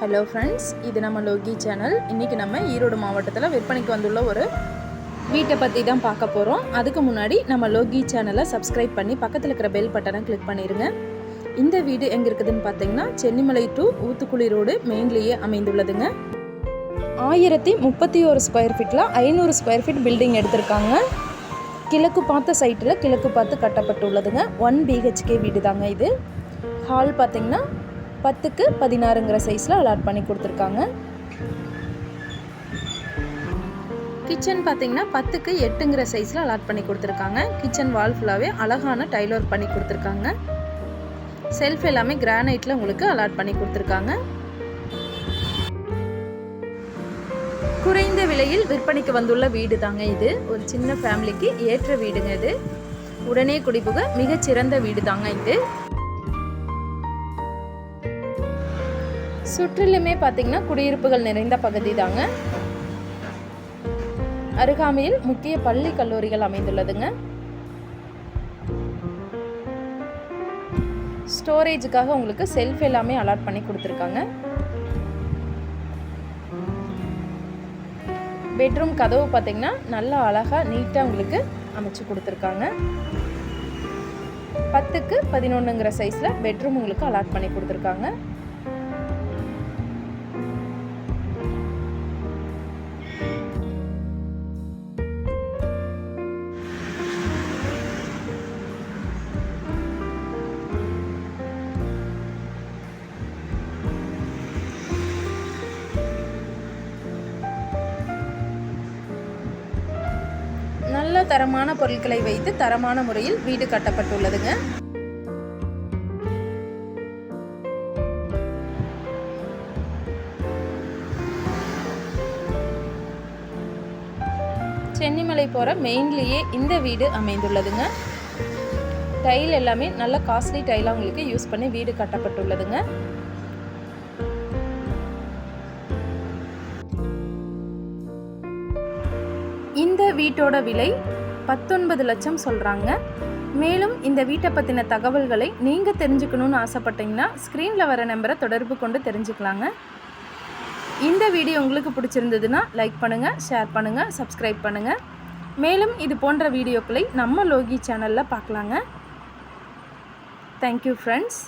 Hello friends இது நம்ம Loki channel இன்றைக்கி நம்ம ஈரோடு மாவட்டத்தில் விற்பனைக்கு வந்துள்ள ஒரு வீட்டை பற்றி தான் பார்க்க போகிறோம் அதுக்கு முன்னாடி நம்ம லோகி சேனலை சப்ஸ்கிரைப் பண்ணி பக்கத்தில் இருக்கிற பெல் பட்டனை கிளிக் பண்ணிடுங்க இந்த வீடு எங்கே இருக்குதுன்னு பார்த்தீங்கன்னா சென்னிமலை டு ஊத்துக்குளி ரோடு மெயின்லேயே அமைந்துள்ளதுங்க. ஆயிரத்தி முப்பத்தி ஒரு ஸ்கொயர் ஃபீட்டில் ஐநூறு ஸ்கொயர் ஃபீட் பில்டிங் எடுத்திருக்காங்க. கிழக்கு பார்த்த சைட்டில் கிழக்கு பார்த்து கட்டப்பட்டுள்ளதுங்க. ஒன் பிஹெச்கே வீடு தாங்க இது. ஹால் பார்த்தீங்கன்னா பத்துக்கு பதினாறுங்கிற சைஸில் அலாட் பண்ணி கொடுத்துருக்காங்க. கிச்சன் பார்த்தீங்கன்னா பத்துக்கு எட்டுங்கிற சைஸில் அலாட் பண்ணி கொடுத்துருக்காங்க. கிச்சன் வால் ஃபுல்லாகவே அழகான டைல் ஒர்க் பண்ணி கொடுத்துருக்காங்க. செல்ஃப் எல்லாமே கிரானைட்டில் உங்களுக்கு அலாட் பண்ணி கொடுத்துருக்காங்க. குறைந்த விலையில் விற்பனைக்கு வந்துள்ள வீடு தாங்க இது. ஒரு சின்ன ஃபேமிலிக்கு ஏற்ற வீடுங்க இது. உடனே குடிபுக மிகச்சிறந்த வீடு தாங்க இது. சுற்றிலுமே பார்த்தீங்கன்னா குடியிருப்புகள் நிறைந்த பகுதி தாங்க. அருகாமையில் முக்கிய பள்ளி கல்லூரிகள் அமைந்துள்ளதுங்க. ஸ்டோரேஜுக்காக உங்களுக்கு செல்ஃப் எல்லாமே அலாட் பண்ணி கொடுத்துருக்காங்க. பெட்ரூம் கதவு பார்த்தீங்கன்னா நல்லா அழகாக நீட்டாக உங்களுக்கு அமைச்சு கொடுத்துருக்காங்க. பத்துக்கு பதினொன்றுங்கிற சைஸில் பெட்ரூம் உங்களுக்கு அலாட் பண்ணி கொடுத்துருக்காங்க. நல்ல தரமான பொருட்களை வைத்து தரமான முறையில் வீடு கட்டப்பட்டுள்ளதுங்க. சென்னிமலை போகிற மெயின்லேயே இந்த வீடு அமைந்துள்ளதுங்க. டைல் எல்லாமே நல்ல காஸ்ட்லி டைலாக உங்களுக்கு யூஸ் பண்ணி வீடு கட்டப்பட்டுள்ளதுங்க. இந்த வீட்டோட விலை பத்தொன்பது லட்சம் சொல்கிறாங்க மேலும் இந்த வீட்டை பற்றின தகவல்களை நீங்கள் தெரிஞ்சுக்கணுன்னு ஆசைப்பட்டீங்கன்னா ஸ்க்ரீனில் வர நம்பரை தொடர்பு கொண்டு தெரிஞ்சுக்கலாங்க. இந்த வீடியோ உங்களுக்கு பிடிச்சிருந்ததுன்னா லைக் பண்ணுங்கள் ஷேர் பண்ணுங்கள் சப்ஸ்கிரைப் பண்ணுங்கள் மேலும் இது போன்ற வீடியோக்களை நம்ம லோகி சேனலில் பார்க்கலாங்க. Thank you friends